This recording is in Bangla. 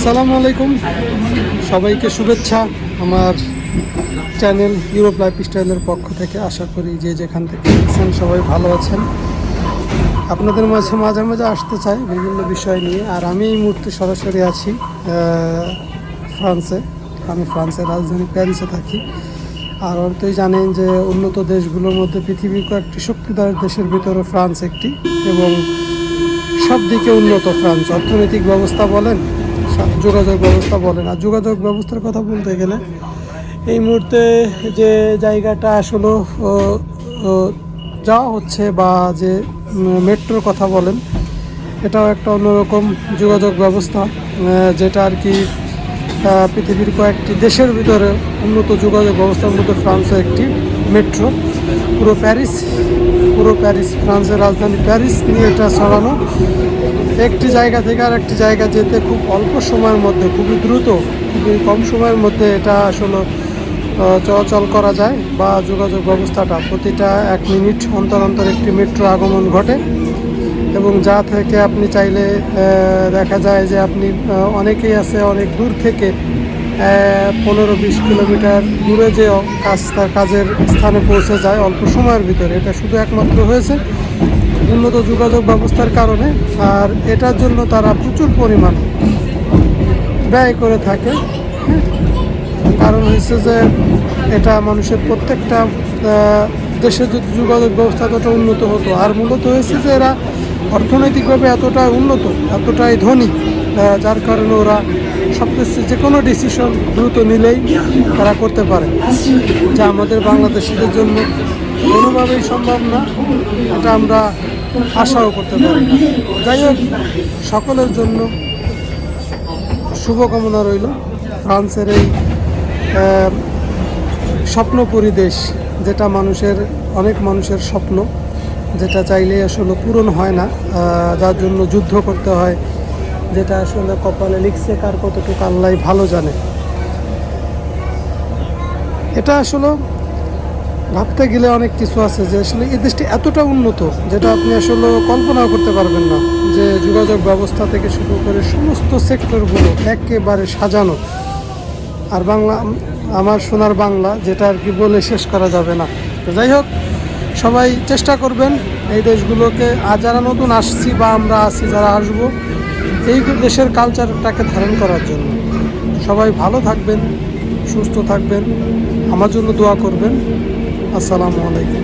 আসসালামু আলাইকুম। সবাইকে শুভেচ্ছা। আমার চ্যানেল ইউরোপ লাইফ স্টাইলের পক্ষ থেকে আশা করি যে যেখান থেকে দেখছেন সবাই ভালো আছেন। আপনাদের মাঝে মাঝে মাঝে আসতে চাই বিভিন্ন বিষয় নিয়ে। আর আমি এই মুহূর্তে সরাসরি আছি ফ্রান্সে। আমি ফ্রান্সের রাজধানী প্যারিসে থাকি। আর অন্তই জানেন যে উন্নত দেশগুলোর মধ্যে পৃথিবীর কয়েকটি শক্তিধর দেশের ভিতরে ফ্রান্স একটি এবং সব দিকে উন্নত ফ্রান্স। অর্থনৈতিক ব্যবস্থা বলেন যোগাযোগ ব্যবস্থা বলেন আর যোগাযোগ ব্যবস্থার কথা বলতে গেলে এই মুহূর্তে যে জায়গাটা আসলে যাওয়া হচ্ছে বা যে মেট্রোর কথা বলেন, এটাও একটা অন্যরকম যোগাযোগ ব্যবস্থা যেটা আর কি পৃথিবীর কয়েকটি দেশের ভিতরে উন্নত যোগাযোগ ব্যবস্থার মধ্যে ফ্রান্সও একটি মেট্রো। পুরো প্যারিস পুরো প্যারিস, ফ্রান্সের রাজধানী প্যারিস নিয়ে এটা ছড়ানো। একটি জায়গা থেকে আর একটি জায়গা যেতে খুব অল্প সময়ের মধ্যে, খুবই দ্রুত, খুবই কম সময়ের মধ্যে এটা আসলে চলাচল করা যায় বা যোগাযোগ ব্যবস্থাটা। প্রতিটা এক মিনিট অন্তর অন্তর একটি মেট্রো আগমন ঘটে এবং যা থেকে আপনি চাইলে দেখা যায় যে আপনি অনেকেই আছে অনেক দূর থেকে পনেরো বিশ কিলোমিটার দূরে যে কাজ, তার কাজের স্থানে পৌঁছে যায় অল্প সময়ের ভিতরে এটা শুধু একমাত্র হয়েছে উন্নত যোগাযোগ ব্যবস্থার কারণে, আর এটার জন্য তারা প্রচুর পরিমাণ ব্যয় করে থাকে হ্যাঁ। কারণ হচ্ছে যে এটা মানুষের প্রত্যেকটা দেশের যদি যোগাযোগ ব্যবস্থা এতটা উন্নত হতো, আর মূলত হয়েছে যে এরা অর্থনৈতিকভাবে এতটা উন্নত, এতটাই ধনী যার কারণে ওরা সব কিছু যে কোনো ডিসিশন দ্রুত নিলেই তারা করতে পারে। যা আমাদের বাংলাদেশিদের জন্য কোনোভাবেই সম্ভব না, এটা আমরা আশাও করতে পারি যাই হোক, সকলের জন্য শুভকামনা রইল। ফ্রান্সের এই স্বপ্নপুরী দেশ যেটা মানুষের, অনেক মানুষের স্বপ্ন, যেটা চাইলে আসলে পূরণ হয় না যার জন্য যুদ্ধ করতে হয় যেটা আসলে কপালে লিখছে কার কতটুকু আল্লাহ ভালো জানে। এটা আসলে ভাবতে গেলে অনেক কিছু আছে যে আসলে এই দেশটি এতটা উন্নত যেটা আপনি আসলে কল্পনাও করতে পারবেন না যে যোগাযোগ ব্যবস্থা থেকে শুরু করে সমস্ত সেক্টরগুলো একেবারে সাজানো। আর বাংলা, আমার সোনার বাংলা যেটা আর কি বলে শেষ করা যাবে না। তো যাই হোক, সবাই চেষ্টা করবেন এই দেশগুলোকে, আর যারা নতুন আসছি বা আমরা আছি, যারা আসব এই দেশের কালচারটাকে ধারণ করার জন্য। সবাই ভালো থাকবেন, সুস্থ থাকবেন, আমার জন্য দোয়া করবেন। আসসালামু আলাইকুম।